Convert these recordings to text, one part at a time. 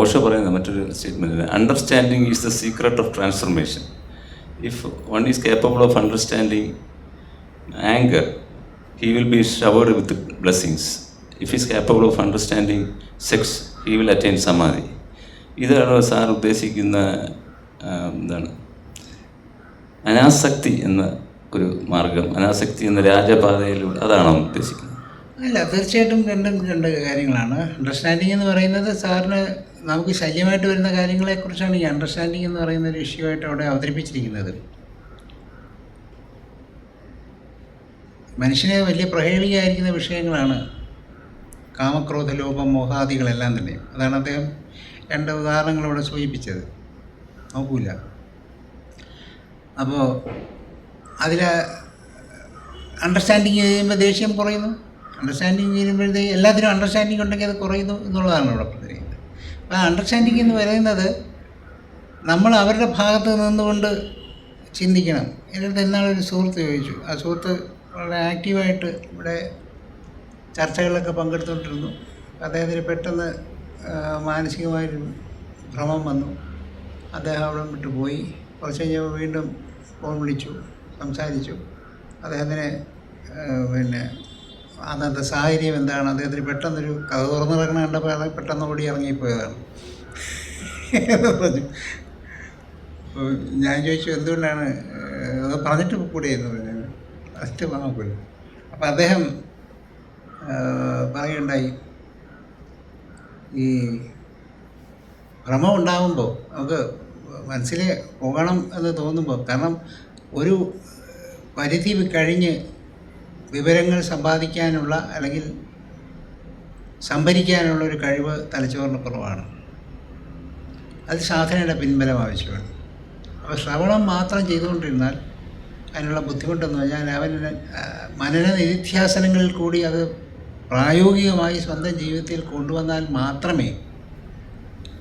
ഓഷോ പറയുന്ന മറ്റൊരു statement understanding is the secret of transformation if one is capable of understanding anger he will be showered with blessings if is capable of understanding sex he will attain samadhi ഇതാണ് sir ഉദ്ദേശിക്കുന്ന എന്താണ്? അനാസക്തി എന്ന ഒരു മാർഗം. അനാസക്തി എന്ന രാജപാതയിലൂടെ അതാണ് ഉദ്ദേശിക്കുന്നത്. അല്ല തീർച്ചയായിട്ടും രണ്ടും രണ്ട് കാര്യങ്ങളാണ്. അണ്ടർസ്റ്റാൻഡിങ് എന്ന് പറയുന്നത് സാറിന് നമുക്ക് ശല്യമായിട്ട് വരുന്ന കാര്യങ്ങളെക്കുറിച്ചാണ് ഈ അണ്ടർസ്റ്റാൻഡിങ് എന്ന് പറയുന്ന ഒരു ഇഷ്യൂ ആയിട്ട് അവിടെ അവതരിപ്പിച്ചിരിക്കുന്നത്. മനുഷ്യനെ വലിയ പ്രഹേളികയായിരിക്കുന്ന വിഷയങ്ങളാണ് കാമക്രോധ ലോപം മോഹാദികളെല്ലാം തന്നെ അതാണ് അദ്ദേഹം രണ്ട് ഉദാഹരണങ്ങൾ സൂചിപ്പിച്ചത്. നോക്കൂല. അപ്പോൾ അതിൽ അണ്ടർസ്റ്റാൻഡിങ് ചെയ്യുമ്പോൾ ദേഷ്യം കുറയുന്നു? അണ്ടർസ്റ്റാൻഡിങ് ചെയ്യുമ്പോഴത്തേക്ക് എല്ലാത്തിനും അണ്ടർസ്റ്റാൻഡിങ് ഉണ്ടെങ്കിൽ അത് കുറയുന്നു എന്നുള്ളതാണ് ഇവിടെ പറഞ്ഞിരിക്കുന്നത് അപ്പോൾ ആ അണ്ടർസ്റ്റാൻഡിങ് എന്ന് പറയുന്നത് നമ്മൾ അവരുടെ ഭാഗത്ത് നിന്നുകൊണ്ട് ചിന്തിക്കണം. എന്റെ അടുത്ത് എന്നാളൊരു സുഹൃത്ത് ചോദിച്ചു. ആ സുഹൃത്ത് വളരെ ആക്റ്റീവായിട്ട് ഇവിടെ ചർച്ചകളിലൊക്കെ പങ്കെടുത്തുകൊണ്ടിരുന്നു അദ്ദേഹത്തിന് പെട്ടെന്ന് മാനസികമായൊരു ഭ്രമം വന്നു. അദ്ദേഹം അവിടെ വിട്ടു പോയി. കുറച്ച് കഴിഞ്ഞപ്പോൾ വീണ്ടും ഫോൺ വിളിച്ചു സംസാരിച്ചു. അദ്ദേഹത്തിന് പിന്നെ അന്നത്തെ സാഹചര്യം എന്താണ്? അദ്ദേഹത്തിന് പെട്ടെന്നൊരു കഥ തുറന്നിറങ്ങണ കണ്ടപ്പോൾ അയാൾ പെട്ടെന്ന് ഓടി ഇറങ്ങിപ്പോയതാണ്. എന്ന് പറഞ്ഞു. ഞാൻ ചോദിച്ചു എന്തുകൊണ്ടാണ്? അത് പറഞ്ഞിട്ട് കൂടെ എന്ന് പറഞ്ഞു ഫസ്റ്റ് പോയി. അപ്പം അദ്ദേഹം പറയുണ്ടായി ഈ ഭ്രമം ഉണ്ടാകുമ്പോൾ നമുക്ക് മനസ്സിൽ പോകണം എന്ന് തോന്നുമ്പോൾ കാരണം ഒരു പരിധി കഴിഞ്ഞ് വിവരങ്ങൾ സമ്പാദിക്കാനുള്ള അല്ലെങ്കിൽ സംഭരിക്കാനുള്ള ഒരു കഴിവ് തലച്ചോറിന് കുറവാണ്. അത് സാധനയുടെ പിൻബലം ആവശ്യമാണ്. അപ്പോൾ ശ്രവണം മാത്രം ചെയ്തുകൊണ്ടിരുന്നാൽ അതിനുള്ള ബുദ്ധിമുട്ടെന്ന് പറഞ്ഞാൽ അവന് ആ, മനന നിധിധ്യാസനങ്ങളിൽ കൂടി അത് പ്രായോഗികമായി സ്വന്തം ജീവിതത്തിൽ കൊണ്ടുവന്നാൽ മാത്രമേ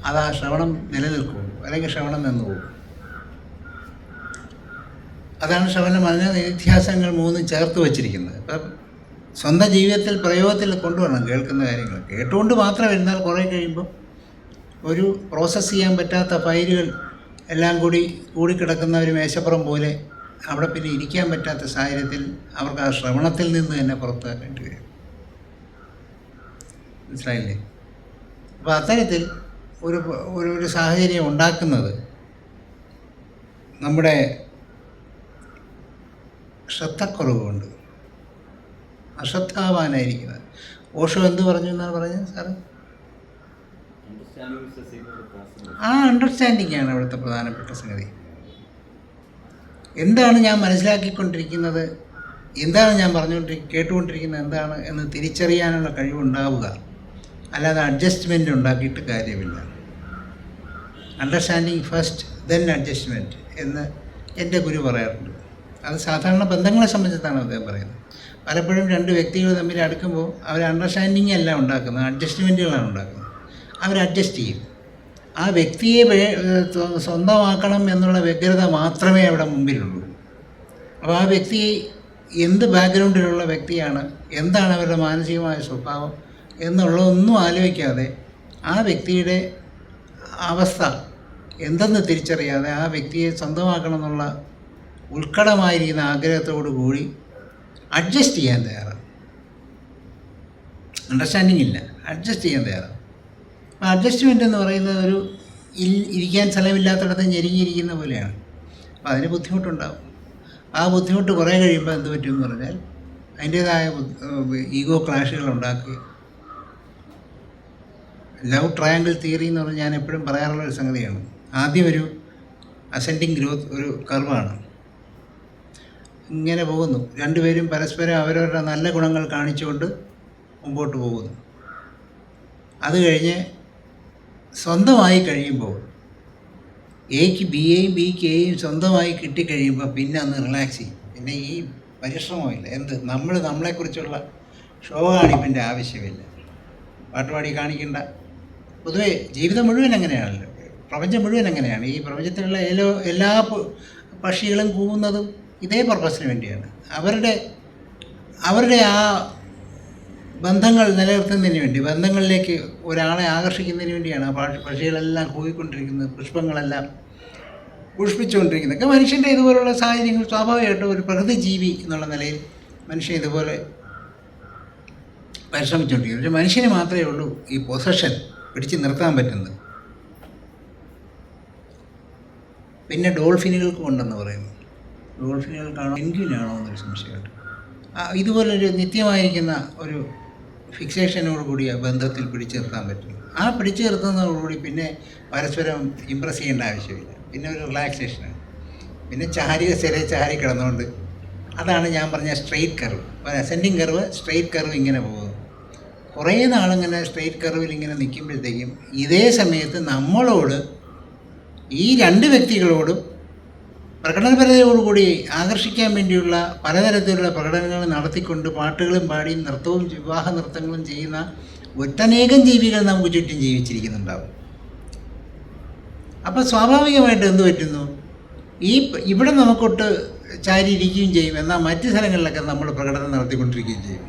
അത് ആ ശ്രവണം നിലനിൽക്കുള്ളൂ അല്ലെങ്കിൽ ശ്രവണം നിന്നു അതാണ് ശ്രവണ മനന വ്യത്യാസങ്ങൾ മൂന്നും ചേർത്ത് വച്ചിരിക്കുന്നത്. അപ്പം സ്വന്തം ജീവിതത്തിൽ പ്രയോഗത്തിൽ കൊണ്ടുവരണം കേൾക്കുന്ന കാര്യങ്ങൾ. കേട്ടുകൊണ്ട് മാത്രം ഇരുന്നാൽ കുറേ കഴിയുമ്പോൾ ഒരു പ്രോസസ്സ് ചെയ്യാൻ പറ്റാത്ത ഫയലുകൾ എല്ലാം കൂടി കൂടിക്കിടക്കുന്ന ഒരു മേശപ്പുറം പോലെ അവിടെ പിന്നെ ഇരിക്കാൻ പറ്റാത്ത സാഹചര്യത്തിൽ അവർക്ക് ആ ശ്രവണത്തിൽ നിന്ന് തന്നെ പുറത്താക്കേണ്ടി വരും. മനസ്സിലായില്ലേ? അപ്പോൾ അത്തരത്തിൽ ഒരു ഒരു സാഹചര്യം ഉണ്ടാക്കുന്നത് നമ്മുടെ ശ്രദ്ധക്കുറവുകൊണ്ട് അശ്രദ്ധാവാനായിരിക്കുന്നത്. ഓഷോ എന്ത് പറഞ്ഞു എന്നാണ് പറഞ്ഞത് സാറ്? ആ അണ്ടർസ്റ്റാൻഡിംഗ് ആണ് അവിടുത്തെ പ്രധാനപ്പെട്ട സംഗതി. എന്താണ് ഞാൻ മനസ്സിലാക്കിക്കൊണ്ടിരിക്കുന്നത്? എന്താണ് ഞാൻ പറഞ്ഞുകൊണ്ടിരി കേട്ടുകൊണ്ടിരിക്കുന്നത് എന്താണ് എന്ന് തിരിച്ചറിയാനുള്ള കഴിവുണ്ടാവുക. അല്ലാതെ അഡ്ജസ്റ്റ്മെന്റ് ഉണ്ടാക്കിയിട്ട് കാര്യമില്ല. അണ്ടർസ്റ്റാൻഡിങ് ഫസ്റ്റ് ദെൻ അഡ്ജസ്റ്റ്മെന്റ് എന്ന് എന്റെ ഗുരു പറയാറുണ്ട്. അത് സാധാരണ ബന്ധങ്ങളെ സംബന്ധിച്ചാണ് അദ്ദേഹം പറയുന്നത്. പലപ്പോഴും രണ്ട് വ്യക്തികൾ തമ്മിൽ അടുക്കുമ്പോൾ അവർ അണ്ടർസ്റ്റാൻഡിങ് അല്ല ഉണ്ടാക്കുന്നത് അഡ്ജസ്റ്റ്മെന്റുകളാണ് ഉണ്ടാക്കുന്നത്. അവർ അഡ്ജസ്റ്റ് ചെയ്യും. ആ വ്യക്തിയെ സ്വന്തമാക്കണം എന്നുള്ള വ്യഗ്രത മാത്രമേ അവിടെ മുമ്പിലുള്ളൂ. അപ്പോൾ ആ വ്യക്തി എന്ത് ബാക്ക്ഗ്രൗണ്ടിലുള്ള വ്യക്തിയാണ് എന്താണ് അവരുടെ മാനസികമായ സ്വഭാവം എന്നുള്ളതൊന്നും ആലോചിക്കാതെ ആ വ്യക്തിയുടെ അവസ്ഥ എന്തെന്ന് തിരിച്ചറിയാതെ ആ വ്യക്തിയെ സ്വന്തമാക്കണം എന്നുള്ള ഉത്കടമായിരിക്കുന്ന ആഗ്രഹത്തോടു കൂടി അഡ്ജസ്റ്റ് ചെയ്യാൻ തയ്യാറാണ് അണ്ടർസ്റ്റാൻഡിങ് ഇല്ല. അഡ്ജസ്റ്റ് ചെയ്യാൻ തയ്യാറാണ് അപ്പോൾ അഡ്ജസ്റ്റ്മെന്റ് എന്ന് പറയുന്നത് ഒരു ഇരിക്കാൻ സ്ഥലമില്ലാത്തടത്ത് ഞെരുങ്ങിയിരിക്കുന്ന പോലെയാണ്. അപ്പോൾ അതിന് ബുദ്ധിമുട്ടുണ്ടാകും ആ ബുദ്ധിമുട്ട് കുറേ കഴിയുമ്പോൾ എന്ത് പറ്റുമെന്ന് പറഞ്ഞാൽ അതിന്റേതായ ഈഗോ ക്ലാഷുകൾ ഉണ്ടാക്കി ലവ് ട്രയാങ്കിൾ തിയറി എന്ന് പറഞ്ഞാൽ ഞാൻ എപ്പോഴും പറയാറുള്ള ഒരു സംഗതിയാണ്. ആദ്യം ഒരു അസെൻഡിങ് ഗ്രോത്ത് ഒരു കർവാണ് ഇങ്ങനെ പോകുന്നു. രണ്ടുപേരും പരസ്പരം അവരവരുടെ നല്ല ഗുണങ്ങൾ കാണിച്ചുകൊണ്ട് മുമ്പോട്ട് പോകുന്നു. അത് കഴിഞ്ഞ് സ്വന്തമായി കഴിയുമ്പോൾ എക്ക് ബി എയും ബി കെയും സ്വന്തമായി കിട്ടിക്കഴിയുമ്പോൾ പിന്നെ അന്ന് റിലാക്സ് ചെയ്യും. പിന്നെ ഈ പരിശ്രമമില്ല. എന്ത്? നമ്മൾ നമ്മളെക്കുറിച്ചുള്ള ഷോ കാണിപ്പിന്റെ ആവശ്യമില്ല. പാട്ടുപാടി കാണിക്കേണ്ട. പൊതുവേ ജീവിതം മുഴുവൻ അങ്ങനെയാണല്ലോ. പ്രപഞ്ചം മുഴുവൻ അങ്ങനെയാണ്. ഈ പ്രപഞ്ചത്തിലുള്ള എല്ലാ പക്ഷികളും കൂവുന്നതും ഇതേ പർപ്പസിന് വേണ്ടിയാണ് അവരുടെ അവരുടെ ആ ബന്ധങ്ങൾ നിലനിർത്തുന്നതിന് വേണ്ടി ബന്ധങ്ങളിലേക്ക് ഒരാളെ ആകർഷിക്കുന്നതിന് വേണ്ടിയാണ് ആ പക്ഷി പക്ഷികളെല്ലാം കൂവിക്കൊണ്ടിരിക്കുന്നത് പുഷ്പങ്ങളെല്ലാം പുഷ്പിച്ചുകൊണ്ടിരിക്കുന്നത് ഒക്കെ മനുഷ്യന്റെ ഇതുപോലുള്ള സാഹചര്യങ്ങൾ സ്വാഭാവികമായിട്ടും ഒരു പ്രകൃതി ജീവി എന്നുള്ള നിലയിൽ മനുഷ്യൻ ഇതുപോലെ പരിശ്രമിച്ചുകൊണ്ടിരിക്കുന്നു. പക്ഷേ മനുഷ്യന് മാത്രമേ ഉള്ളൂ ഈ പൊസഷൻ പിടിച്ച് നിർത്താൻ പറ്റുന്നത്. പിന്നെ ഡോൾഫിനുകൾക്കും ഉണ്ടെന്ന് പറയുന്നു. ഡോൾഫിനുകൾക്കാണോ എങ്കിലാണോ എന്നൊരു സംശയമുണ്ട് ഇതുപോലൊരു നിത്യമായിരിക്കുന്ന ഒരു ഫിക്സേഷനോട് കൂടിയ ബന്ധത്തിൽ പിടിച്ചു നിർത്താൻ പറ്റും. ആ പിടിച്ചു നിർത്തുന്നതോടുകൂടി പിന്നെ പരസ്പരം ഇമ്പ്രസ് ചെയ്യേണ്ട ആവശ്യമില്ല. പിന്നെ ഒരു റിലാക്സേഷനാണ് പിന്നെ ചാരിക ചെറിയ ചാരി കിടന്നുകൊണ്ട് അതാണ് ഞാൻ പറഞ്ഞ straight curve ascending curve straight curve ഇങ്ങനെ പോകുന്നു. കുറേ നാളിങ്ങനെ സ്ട്രെയിറ്റ് കർവിൽ ഇങ്ങനെ നിൽക്കുമ്പോഴത്തേക്കും ഇതേ സമയത്ത് നമ്മളോട് ഈ രണ്ട് വ്യക്തികളോടും പ്രകടനപരതയോടുകൂടി ആകർഷിക്കാൻ വേണ്ടിയുള്ള പലതരത്തിലുള്ള പ്രകടനങ്ങൾ നടത്തിക്കൊണ്ട് പാട്ടുകളും പാടി നൃത്തവും വിവാഹ നൃത്തങ്ങളും ചെയ്യുന്ന ഒട്ടനേകം ജീവികൾ നമുക്ക് ചുറ്റും ജീവിച്ചിരിക്കുന്നുണ്ടാവും. അപ്പോൾ സ്വാഭാവികമായിട്ട് എന്ത് പറ്റുന്നു? ഈ ഇവിടെ നമുക്കൊട്ട് ചാരി ഇരിക്കുകയും ചെയ്യും. എന്നാൽ മറ്റ് സ്ഥലങ്ങളിലൊക്കെ നമ്മൾ പ്രകടനം നടത്തിക്കൊണ്ടിരിക്കുകയും ചെയ്യും.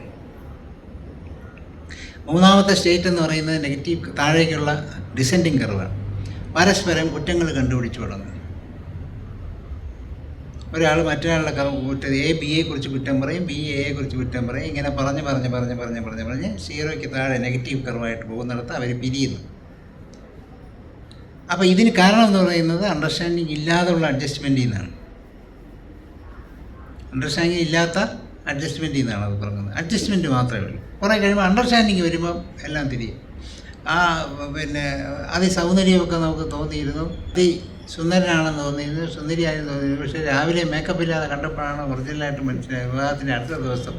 മൂന്നാമത്തെ സ്റ്റേറ്റ് എന്ന് പറയുന്നത് നെഗറ്റീവ് താഴേക്കുള്ള ഡിസെൻഡിങ് കർവാണ് പരസ്പരം കുറ്റങ്ങൾ കണ്ടുപിടിച്ചു തുടങ്ങും. ഒരാൾ മറ്റൊരാളുടെ ക- കുറ്റം എ ബി എ കുറിച്ച് കുറ്റം പറയും ബി എയെ കുറിച്ച് കുറ്റം പറയും. ഇങ്ങനെ പറഞ്ഞ് പറഞ്ഞ് പറഞ്ഞ് പറഞ്ഞ് പറഞ്ഞ് പറഞ്ഞ് സീറോയ്ക്ക് താഴെ നെഗറ്റീവ് കർവായിട്ട് പോകുന്നിടത്ത് അവർ പിരിയുന്നു. അപ്പോൾ ഇതിന് കാരണം എന്ന് പറയുന്നത് അണ്ടർസ്റ്റാൻഡിങ് ഇല്ലാതുള്ള അഡ്ജസ്റ്റ്മെന്റിൽ നിന്നാണ്. അണ്ടർസ്റ്റാൻഡിങ് ഇല്ലാത്ത അഡ്ജസ്റ്റ്മെന്റിൽ നിന്നാണ് അത് പറഞ്ഞത്. അഡ്ജസ്റ്റ്മെന്റ് മാത്രമേ ഉള്ളൂ. കുറേ കഴിയുമ്പോൾ അണ്ടർസ്റ്റാൻഡിങ് വരുമ്പോൾ എല്ലാം തിരിയും. ആ പിന്നെ അതി സൗന്ദര്യമൊക്കെ നമുക്ക് തോന്നിയിരുന്നു. സുന്ദരനാണെന്ന് തോന്നിയിരുന്നു സുന്ദരിയായെന്ന് തോന്നിയിരുന്നു. പക്ഷേ രാവിലെ മേക്കപ്പ് ഇല്ലാതെ കണ്ടപ്പോഴാണ് ഒറിജിനലായിട്ട് മനസ്സിലായത്. വിവാഹത്തിന്റെ അടുത്ത ദിവസം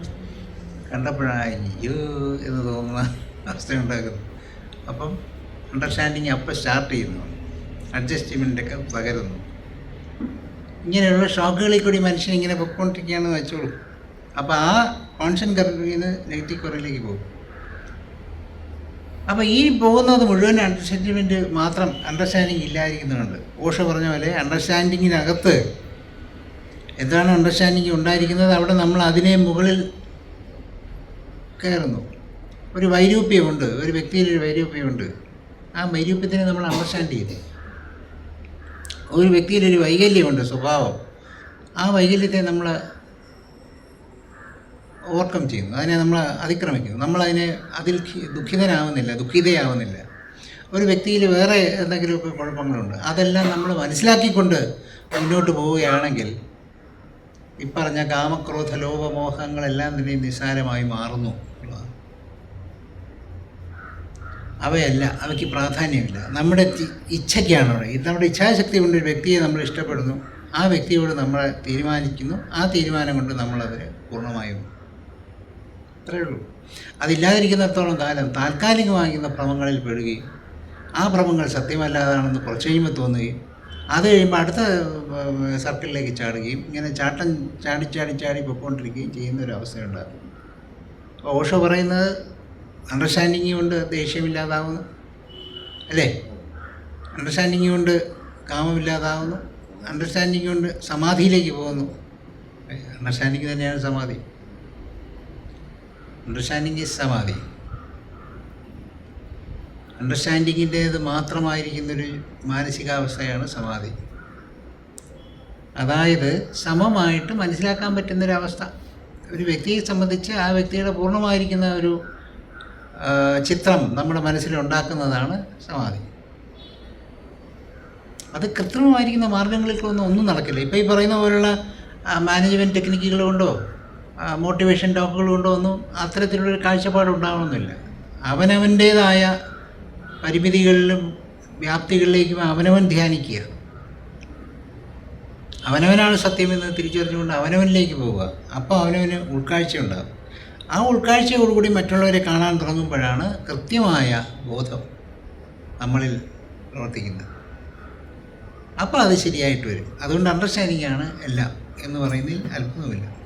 കണ്ടപ്പോഴാണ് അയ്യോ എന്ന് തോന്നുന്ന അവസ്ഥയുണ്ടാകുന്നു അപ്പം അണ്ടർസ്റ്റാൻഡിങ് അപ്പം സ്റ്റാർട്ട് ചെയ്യുന്നു. അഡ്ജസ്റ്റ്മെന്റൊക്കെ പകരുന്നു. ഇങ്ങനെയുള്ള ഷോക്കുകളിൽ കൂടി മനുഷ്യൻ ഇങ്ങനെ പൊയ്ക്കൊണ്ടിരിക്കുകയാണെന്ന് വെച്ചോളൂ. അപ്പോൾ ആ കോൺഷൻ കറിയിൽ നിന്ന് നെഗറ്റീവ് കുറയിലേക്ക് പോകും. അപ്പോൾ ഈ പോകുന്നത് മുഴുവൻ അണ്ടർസ്റ്റാൻഡിമെന്റ് മാത്രം അണ്ടർസ്റ്റാൻഡിങ് ഇല്ലായിരിക്കുന്നുണ്ട് ഓഷ പറഞ്ഞ പോലെ അണ്ടർസ്റ്റാൻഡിങ്ങിനകത്ത് എന്താണ് അണ്ടർസ്റ്റാൻഡിങ് ഉണ്ടായിരിക്കുന്നത്? അവിടെ നമ്മൾ അതിനെ മുകളിൽ കയറുന്നു. ഒരു വൈരൂപ്യമുണ്ട്. ഒരു വ്യക്തിയിൽ ഒരു വൈരൂപ്യമുണ്ട്. ആ വൈരൂപ്യത്തിനെ നമ്മൾ അണ്ടർസ്റ്റാൻഡ് ചെയ്തു ഒരു വ്യക്തിയിൽ ഒരു വൈകല്യമുണ്ട് സ്വഭാവം. ആ വൈകല്യത്തെ നമ്മൾ ഓവർകം ചെയ്യുന്നു. അതിനെ നമ്മൾ അതിക്രമിക്കുന്നു. നമ്മളതിനെ അതിൽ ദുഃഖിതനാവുന്നില്ല ദുഃഖിതയാവുന്നില്ല. ഒരു വ്യക്തിയിൽ വേറെ എന്തെങ്കിലുമൊക്കെ കുഴപ്പങ്ങളുണ്ട് അതെല്ലാം നമ്മൾ മനസ്സിലാക്കിക്കൊണ്ട് മുന്നോട്ട് പോവുകയാണെങ്കിൽ ഇപ്പറഞ്ഞ കാമക്രോധ ലോപമോഹങ്ങളെല്ലാം തന്നെ നിസ്സാരമായി മാറുന്നു അവയല്ല അവയ്ക്ക് പ്രാധാന്യമില്ല. നമ്മുടെ ഇച്ഛയ്ക്കാണ് അവിടെ. നമ്മുടെ ഇച്ഛാശക്തി കൊണ്ട് ഒരു വ്യക്തിയെ നമ്മൾ ഇഷ്ടപ്പെടുന്നു. ആ വ്യക്തിയോട് നമ്മൾ തീരുമാനിക്കുന്നു. ആ തീരുമാനം കൊണ്ട് നമ്മളതിന് പൂർണമായും അത്രയേ ഉള്ളൂ. അതില്ലാതിരിക്കുന്നിടത്തോളം കാലം താൽക്കാലികമാകുന്ന ഭ്രമങ്ങളിൽ പെടുകയും ആ ഭ്രമങ്ങൾ സത്യമല്ലാതാണെന്ന് കുറച്ച് കഴിയുമ്പോൾ തോന്നുകയും അത് കഴിയുമ്പോൾ അടുത്ത സർക്കിളിലേക്ക് ചാടുകയും ഇങ്ങനെ ചാട്ടം ചാടി ചാടി ചാടി പൊയ്ക്കൊണ്ടിരിക്കുകയും ചെയ്യുന്ന ഒരു അവസ്ഥയുണ്ടാകും അപ്പോൾ ഓഷോ പറയുന്നത് അണ്ടർസ്റ്റാൻഡിങ് കൊണ്ട് ദേഷ്യമില്ലാതാവുന്നു. അല്ലേ? അണ്ടർസ്റ്റാൻഡിങ് കൊണ്ട് കാമമില്ലാതാവുന്നു. അണ്ടർസ്റ്റാൻഡിങ് കൊണ്ട് സമാധിയിലേക്ക് പോകുന്നു. അണ്ടർസ്റ്റാൻഡിങ് തന്നെയാണ് സമാധി. അണ്ടർസ്റ്റാൻഡിങ് ഈസ് സമാധി അണ്ടർസ്റ്റാൻഡിങ്ങിന്റേത് മാത്രമായിരിക്കുന്നൊരു മാനസികാവസ്ഥയാണ് സമാധി. അതായത് സമമായിട്ട് മനസ്സിലാക്കാൻ പറ്റുന്നൊരവസ്ഥ. ഒരു വ്യക്തിയെ സംബന്ധിച്ച് ആ വ്യക്തിയുടെ പൂർണമായിരിക്കുന്ന ഒരു ചിത്രം നമ്മുടെ മനസ്സിലുണ്ടാക്കുന്നതാണ് സമാധി. അത് കൃത്രിമമായിരിക്കുന്ന മാർഗങ്ങളിൽ ഒന്നും നടക്കില്ല. ഇപ്പോൾ ഈ പറയുന്ന പോലുള്ള മാനേജ്മെന്റ് ടെക്നിക്കുകൾ കൊണ്ടോ മോട്ടിവേഷൻ ടോക്കുകൾ കൊണ്ടോ ഒന്നും അത്തരത്തിലുള്ളൊരു കാഴ്ചപ്പാട് ഉണ്ടാവണമെന്നില്ല അവനവന്റേതായ പരിമിതികളിലും വ്യാപ്തികളിലേക്കും അവനവൻ ധ്യാനിക്കുക. അവനവനാണ് സത്യമെന്ന് തിരിച്ചറിഞ്ഞുകൊണ്ട് അവനവനിലേക്ക് പോവുക. അപ്പോൾ അവനവന് ഉൾക്കാഴ്ച ഉണ്ടാകും ആ ഉൾക്കാഴ്ചയോടുകൂടി മറ്റുള്ളവരെ കാണാൻ തുടങ്ങുമ്പോഴാണ് കൃത്യമായ ബോധം നമ്മളിൽ പ്രവർത്തിക്കുന്നത്. അപ്പോൾ അത് ശരിയായിട്ട് വരും. അതുകൊണ്ട് അണ്ടർസ്റ്റാൻഡിംഗ് ആണ് എല്ലാം എന്ന് പറയുന്നതിൽ അത്ഭുതമില്ല